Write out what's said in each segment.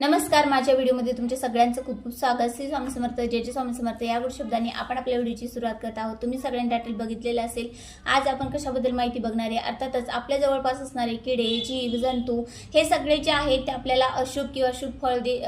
नमस्कार माझ्या व्हिडिओमध्ये तुमच्या सगळ्यांचं खूप खूप स्वागत. श्री स्वामी समर्थ जय जय स्वामी समर्थ. या गोड शब्दाने आपण आपल्या व्हिडिओची सुरुवात करत आहोत. तुम्ही सगळ्यांनी टायटल बघितलेलं असेल. आज आपण कशाबद्दल माहिती बघणार आहे? अर्थातच आपल्या जवळपास असणारे किडे जीव जंतू हे सगळे जे आहेत ते आपल्याला अशुभ किंवा शुभ फळ दे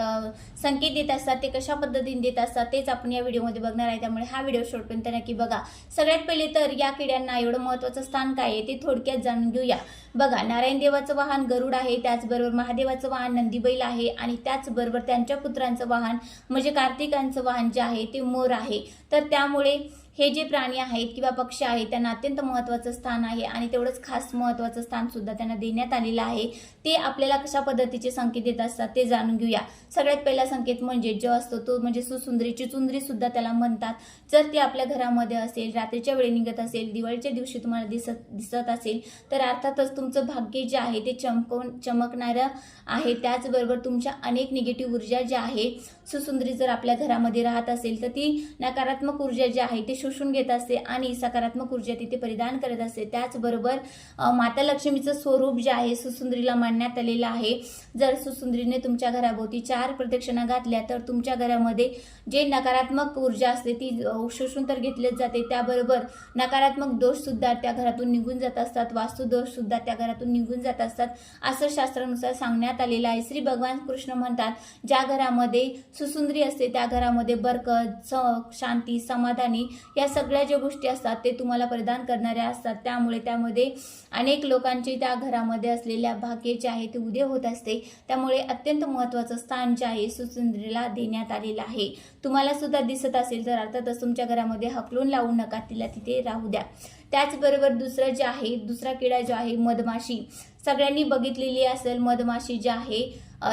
संकेत देत असतात. ते कशा पद्धतीने देत असतात तेच आपण या व्हिडिओमध्ये बघणार आहे. त्यामुळे हा व्हिडिओ शेवटपर्यंत नक्की बघा. सगळ्यात पहिले तर या किड्यांना एवढं महत्त्वाचं स्थान काय आहे ते थोडक्यात जाणून घेऊया. बघा नारायण देवाचं वाहन गरुड आहे त्याचबरोबर महादेवाचं वाहन नंदीबैल आहे आणि त्याचबरोबर त्यांच्या पुत्रांचं वाहन म्हणजे कार्तिकांचं वाहन जे आहे ते मोर आहे. तर त्यामुळे हे जे प्राणी आहेत किंवा पक्षी आहेत त्यांना अत्यंत महत्त्वाचं स्थान आहे आणि तेवढंच खास महत्त्वाचं स्थान सुद्धा त्यांना देण्यात आलेलं आहे. ते आपल्याला कशा पद्धतीचे संकेत देत असतात ते जाणून घेऊया. सगळ्यात पहिला संकेत म्हणजे जो असतो तो म्हणजे सुसुंदरीची चुंदरी सुद्धा त्याला म्हणतात. जर ती आपल्या घरामध्ये असेल रात्रीच्या वेळी निघत असेल दिवाळीच्या दिवशी तुम्हाला दिसत दिसत असेल तर अर्थातच तुमचं भाग्य जे आहे ते चमकवून चमकणारं आहे. त्याचबरोबर तुमच्या अनेक निगेटिव्ह ऊर्जा ज्या आहे सुसुंदरी जर आपल्या घरामध्ये राहत असेल तर ती नकारात्मक ऊर्जा जी आहे ती शोषून घेत असते आणि सकारात्मक ऊर्जा तिथे परिधान करत असते. त्याचबरोबर माता लक्ष्मीचं स्वरूप जे आहे सुसुंदरीला मांडण्यात आलेलं आहे. जर सुसुंदरीने तुमच्या घराभोवती चार प्रदक्षिणा घातल्या तर तुमच्या घरामध्ये जे नकारात्मक ऊर्जा असते ती शोषून तर घेतलीच जाते. त्याबरोबर नकारात्मक दोष सुद्धा त्या घरातून निघून जात असतात. वास्तुदोषसुद्धा सुद्धा त्या घरातून निघून जात असतात. असं शास्त्रानुसार सांगण्यात आलेलं आहे. श्री भगवान कृष्ण म्हणतात ज्या घरामध्ये सुसुंदरी असते त्या घरामध्ये बरकत स- शांती समाधानी या सगळ्या ज्या गोष्टी असतात ते तुम्हाला प्रदान करणाऱ्या असतात. त्यामुळे त्यामध्ये अनेक लोकांचे त्या घरामध्ये असलेल्या भाग्य जे आहे ते उदय होत असते. त्यामुळे अत्यंत महत्त्वाचं स्थान जे आहे सुसुंदरीला देण्यात आलेलं आहे. तुम्हाला सुद्धा दिसत असेल तर अर्थातच तुमच्या घरामध्ये हकलून लावू नका तिला तिथे राहू द्या. त्याचबरोबर दुसरं जे आहे दुसरा किडा जो आहे मधमाशी. सगळ्यांनी बघितलेली असेल मधमाशी जी आहे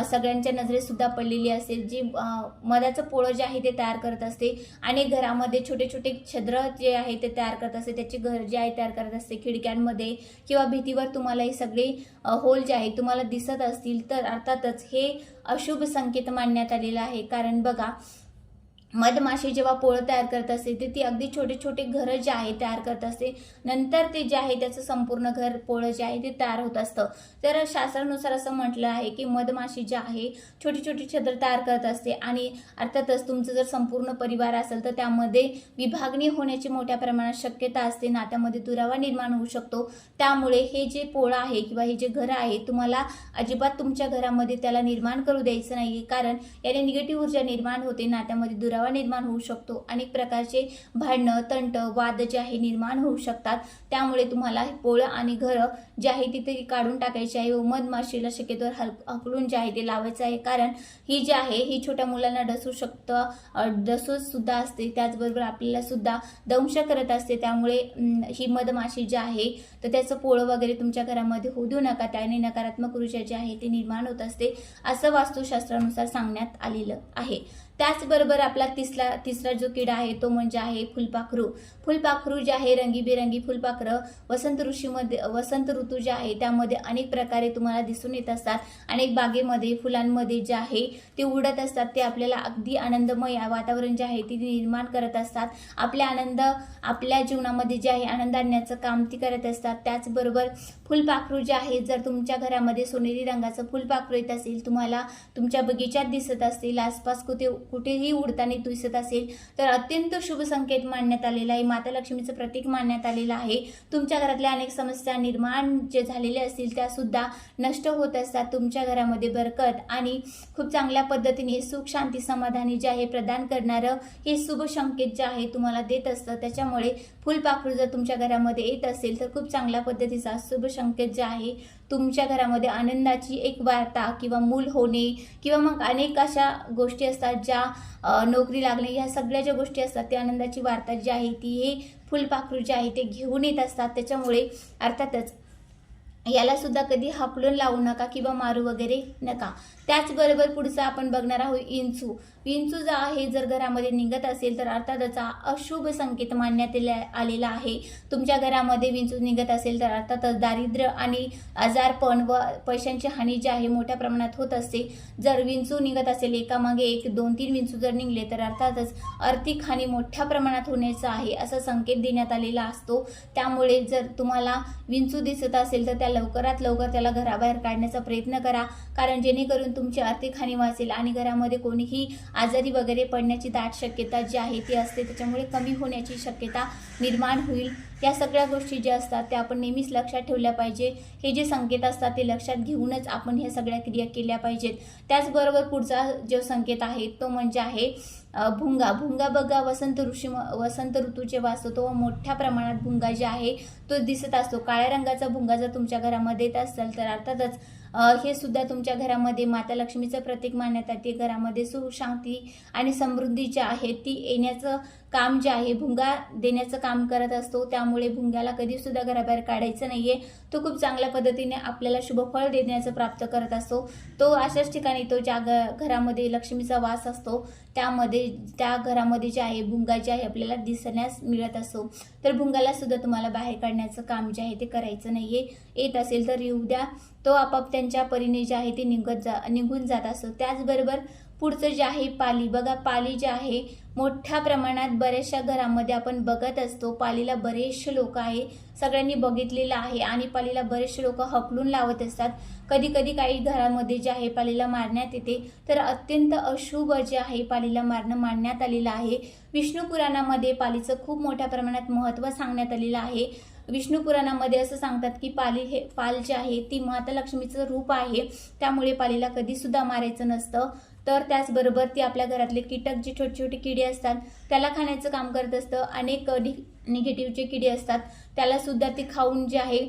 सगळ्यांच्या नजरेत सुद्धा पडलेली असेल जी मधाचं पोळं जे आहे ते तयार करत असते आणि घरामध्ये छोटे छोटे छद्र जे आहे ते तयार करत असते त्याचे घर जे आहे तयार करत असते खिडक्यांमध्ये किंवा भीतीवर तुम्हाला हे सगळे होल जे आहे तुम्हाला दिसत असतील तर अर्थातच हे अशुभ संकेत मानण्यात आलेला आहे. कारण बघा मधमाशी जेव्हा पोळं तयार करत असते ते ती अगदी छोटे छोटे घरं जे आहे तयार करत असते. नंतर ते जे आहे त्याचं संपूर्ण घर पोळं जे आहे ते तयार होत असतं. तर शास्त्रानुसार असं म्हटलं आहे की मधमाशी जे आहे छोटी छोटी छत्र तयार करत असते. आणि अर्थातच तुमचं जर संपूर्ण परिवार असेल तर त्यामध्ये विभागणी होण्याची मोठ्या प्रमाणात शक्यता असते. नात्यामध्ये दुरावा निर्माण होऊ शकतो. त्यामुळे हे जे पोळं आहे किंवा हे जे घर आहे तुम्हाला अजिबात तुमच्या घरामध्ये त्याला निर्माण करू द्यायचं नाही कारण याने निगेटिव्ह ऊर्जा निर्माण होते नात्यामध्ये दुरावा निर्माण होऊ शकतो. अनेक प्रकारचे भांडणं तंट वाद जे आहे निर्माण होऊ शकतात. त्यामुळे तुम्हाला पोळं आणि घरं जे आहे तिथे काढून टाकायचे आहे व मधमाशीला शक्यतोवर हल हकलून जे आहे ते लावायचं आहे. कारण ही जी आहे ही छोट्या मुलांना डसू शकतं डसूसुद्धा असते. त्याचबरोबर आपल्याला सुद्धा दंश करत असते. त्यामुळे ही मधमाशी जी आहे तर त्याचं पोळं वगैरे तुमच्या घरामध्ये होऊ देऊ नका. त्याने नकारात्मक ऊर्जा जी आहे ती निर्माण होत असते असं वास्तुशास्त्रानुसार सांगण्यात आलेलं आहे. त्याचबरोबर आपला तिसरा तिसरा जो किडा आहे तो म्हणजे आहे फुलपाखरू. फुलपाखरू जे आहे रंगीबेरंगी फुलपाखरं वसंत ऋषीमध्ये वसंत ऋतू जे आहे त्यामध्ये अनेक प्रकारे तुम्हाला दिसून येत असतात. अनेक बागेमध्ये फुलांमध्ये जे आहे ते उडत असतात. ते आपल्याला अगदी आनंदमय वातावरण जे आहे ते निर्माण करत असतात. आपल्या आनंद आपल्या जीवनामध्ये जे आहे आनंद आणण्याचं काम ती करत असतात. त्याचबरोबर फुलपाखरू जे आहे जर तुमच्या घरामध्ये सोनेरी रंगाचं फुलपाखरू येत असेल तुम्हाला तुमच्या बगीचात दिसत असतील आसपास कुठे कुठेही उडताना दिसत असेल तर अत्यंत शुभ संकेत मानण्यात आलेला आहे. माता लक्ष्मीचं प्रतीक मानण्यात आलेलं आहे. तुमच्या घरातल्या अनेक समस्या निर्माण जे झालेल्या असतील त्यासुद्धा नष्ट होत असतात. तुमच्या घरामध्ये बरकत आणि खूप चांगल्या पद्धतीने सुख शांती समाधानी जे आहे प्रदान करणारं हे शुभ संकेत जे आहे तुम्हाला देत असतं. त्याच्यामुळे फुलपाखरू जर तुमच्या घरामध्ये येत असेल तर खूप चांगल्या पद्धतीचा शुभ संकेत जे आहे तुमच्या घरामध्ये आनंदाची एक वार्ता किंवा मूल होणे किंवा मग अनेक अशा गोष्टी असतात ज्या नोकरी लागणे ह्या सगळ्या ज्या गोष्टी असतात त्या आनंदाची वार्ता जी आहे ती हे फुलपाखरू जे आहे ते घेऊन येत असतात. त्याच्यामुळे अर्थातच याला सुद्धा कधी हापलून लावू नका किंवा मारू वगैरे नका. त्याचबरोबर पुढचं आपण बघणार आहोत इंचू. विंचू जो आहे जर घरामध्ये निघत असेल तर अर्थातच हा अशुभ संकेत मानण्यात आलेला आहे. तुमच्या घरामध्ये विंचू निघत असेल तर अर्थातच दारिद्र्य आणि आजारपण व पैशांची हानी जी आहे मोठ्या प्रमाणात होत असते. जर विंचू निघत असेल एकामागे एक दोन तीन विंचू जर निघले तर अर्थातच आर्थिक हानी मोठ्या प्रमाणात होण्याचं आहे असा संकेत देण्यात आलेला असतो. त्यामुळे जर तुम्हाला विंचू दिसत असेल तर त्या लवकरात लवकर त्याला घराबाहेर काढण्याचा प्रयत्न करा. कारण जेणेकरून तुमची आर्थिक हानी वाचेल आणि घरामध्ये कोणीही आजारी वगैरे पडण्याची दाट शक्यता जी आहे ती असते त्याच्यामुळे कमी होण्याची शक्यता निर्माण होईल. या सगळ्या गोष्टी ज्या असतात त्या आपण नेहमीच लक्षात ठेवल्या पाहिजे. हे जे संकेत असतात ते लक्षात घेऊनच आपण ह्या सगळ्या क्रिया केल्या पाहिजेत. त्याचबरोबर पुढचा जो संकेत आहे तो म्हणजे आहे भुंगा. भुंगा बघा वसंत ऋषी वसंत ऋतू जेव्हा असतो तो मोठ्या प्रमाणात भुंगा जे आहे तो दिसत असतो. काळ्या रंगाचा भुंगा जर तुमच्या घरामध्ये येत असेल तर अर्थातच हे सुद्धा तुमच्या घरामध्ये माता लक्ष्मीचं प्रतीक मानण्यात येते घरामध्ये सुख शांती आणि समृद्धी जी आहे ती येण्याचं काम जे आहे भुंगा देण्याचं काम करत असतो. त्यामुळे भुंग्याला कधी सुद्धा घराबाहेर काढायचं नाहीये. तो खूप चांगल्या पद्धतीने आपल्याला शुभफळ देण्याचं प्राप्त करत असतो. तो अशाच ठिकाणी तो ज्या घ- घरामध्ये लक्ष्मीचा वास असतो त्यामध्ये त्या घरामध्ये जे आहे भुंगा जे आहे आपल्याला दिसण्यास मिळत असतो. तर भुंगाला सुद्धा तुम्हाला बाहेर काढण्याचं काम जे आहे ते करायचं नाहीये. येत असेल तर येऊ द्या. तो आपाप त्यांच्या परीने जे आहे ते निघत जा निघून जात असतो. त्याचबरोबर पुढचं जे आहे पाली. बघा पाली जे आहे मोठ्या प्रमाणात बऱ्याचशा घरामध्ये आपण बघत असतो. पालीला बरेचसे लोक आहे सगळ्यांनी बघितलेलं आहे आणि पालीला बरेचसे लोक हकलून लावत असतात. कधी कधी काही घरामध्ये जे आहे पालीला मारण्यात येते. तर अत्यंत अशुभ जे आहे पालीला मारणं मांडण्यात आलेलं आहे. विष्णू पुराणामध्ये पालीचं खूप मोठ्या प्रमाणात महत्त्व सांगण्यात आलेलं आहे. विष्णू पुराणामध्ये असं सांगतात की पाली हे पाल जे आहे ती माता लक्ष्मीचं रूप आहे. त्यामुळे पालीला कधीसुद्धा मारायचं नसतं. तर त्याचबरोबर ती आपल्या घरातले कीटक जी छोटी छोटी किडे असतात त्याला खाण्याचं काम करत असतं. अनेक निगेटिव्हचे किडे असतात. त्याला सुद्धा ती खाऊन जे आहे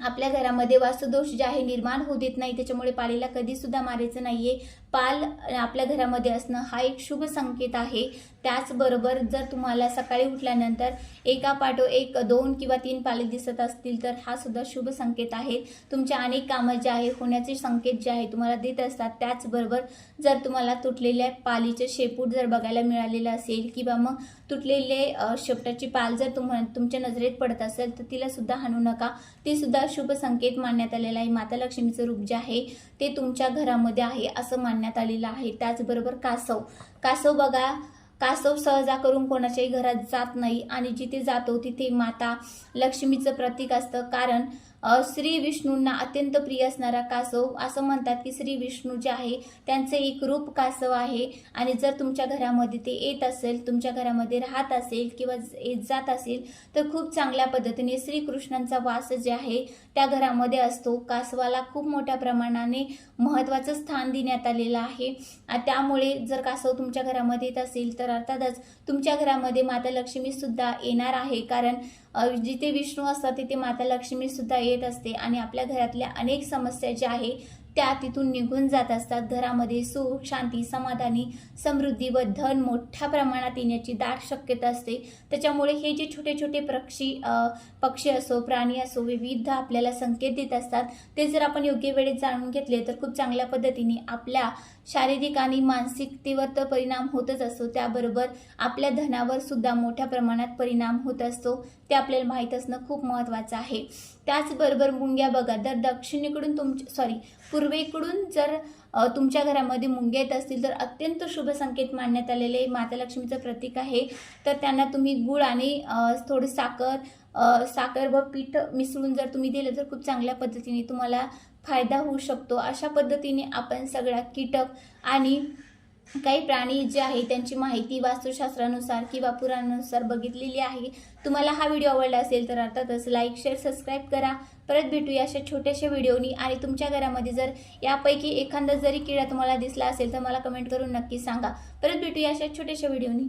आपल्या घरामध्ये वास्तुदोष जे आहे निर्माण होऊ देत नाही. त्याच्यामुळे पाळीला कधीसुद्धा मारायचं नाही आहे पाल आपल्या घरामध्ये असणं हा एक शुभ संकेत आहे. त्याचबरोबर जर तुम्हाला सकाळी उठल्यानंतर एका पाठो एक दोन किंवा तीन पाले दिसत असतील तर हा सुद्धा शुभ संकेत आहे. तुमच्या अनेक कामं जे आहे होण्याचे संकेत जे आहे तुम्हाला देत असतात. त्याचबरोबर जर तुम्हाला तुटलेल्या पालीचे शेपूट जर बघायला मिळालेलं असेल किंवा मग तुटलेले शेपटाची पाल जर तुम्हा तुमच्या नजरेत पडत असेल तर तिला सुद्धा हाणू नका. ती सुद्धा शुभ संकेत मानण्यात आलेला आहे. माता लक्ष्मीचं रूप जे आहे ते तुमच्या घरामध्ये आहे असं मानण्यात आलेला आहे. त्याचबरोबर कासव. कासव बघा कासव सहजा करून कोणाच्याही घरात जात नाही आणि जिथे जातो तिथे माता लक्ष्मीचं प्रतीक असतं. कारण श्री विष्णूंना अत्यंत प्रिय असणारा कासव असं म्हणतात की श्री विष्णू जे आहे त्यांचं एक रूप कासव आहे. आणि जर तुमच्या घरामध्ये ते येत असेल तुमच्या घरामध्ये राहत असेल किंवा येत जात असेल तर खूप चांगल्या पद्धतीने श्रीकृष्णांचा वास जे आहे त्या घरामध्ये असतो. कासवाला खूप मोठ्या प्रमाणाने महत्त्वाचं स्थान देण्यात आलेलं आहे. त्यामुळे जर कासव तुमच्या घरामध्ये येत असेल तर तर अर्थातच तुमच्या घरामध्ये माता लक्ष्मी सुद्धा येणार आहे. कारण जिथे विष्णू असतात तिथे माता लक्ष्मी सुद्धा येत असते आणि आपल्या घरातल्या अनेक समस्या ज्या आहे त्या तिथून निघून जात असतात. घरामध्ये सुख शांती समाधानी समृद्धी व धन मोठ्या प्रमाणात येण्याची दाट शक्यता असते. त्याच्यामुळे हे जे छोटे छोटे पक्षी पक्षी असो प्राणी असो विविध आपल्याला संकेत देत असतात ते जर आपण योग्य वेळेत जाणून घेतले तर खूप चांगल्या पद्धतीने आपल्या शारीरिक आणि मानसिकतेवर तर परिणाम होतच असतो. त्याबरोबर आपल्या धनावर सुद्धा मोठ्या प्रमाणात परिणाम होत असतो. त्या आपल्याला माहीत असणं खूप महत्त्वाचं आहे. त्याचबरोबर मुंग्या बघा जर दक्षिणेकडून तुम सॉरी पूर्वेकडून जर तुमच्या घरामध्ये मुंग्या येत असतील तर अत्यंत शुभ संकेत मानण्यात आलेले माता लक्ष्मीचं प्रतीक आहे. तर त्यांना तुम्ही गुळ आणि थोडी साखर साखर व पीठ मिसळून जर तुम्ही दिलं तर खूप चांगल्या पद्धतीने तुम्हाला फायदा होऊ शकतो. अशा पद्धतीने आपण सगळ्या कीटक आणि काही प्राणी जे आहे त्यांची माहिती वास्तुशास्त्रानुसार किंवा पुराणानुसार बघितलेली आहे. तुम्हाला हा व्हिडिओ आवडला असेल तर अर्थातच लाईक शेअर सबस्क्राईब करा. परत भेटूया अशा छोट्याशा व्हिडिओनी. आणि तुमच्या घरामध्ये जर यापैकी एखादा जरी किडा तुम्हाला दिसला असेल तर मला कमेंट करून नक्की सांगा. परत भेटूया अशा छोट्याशा व्हिडिओनी.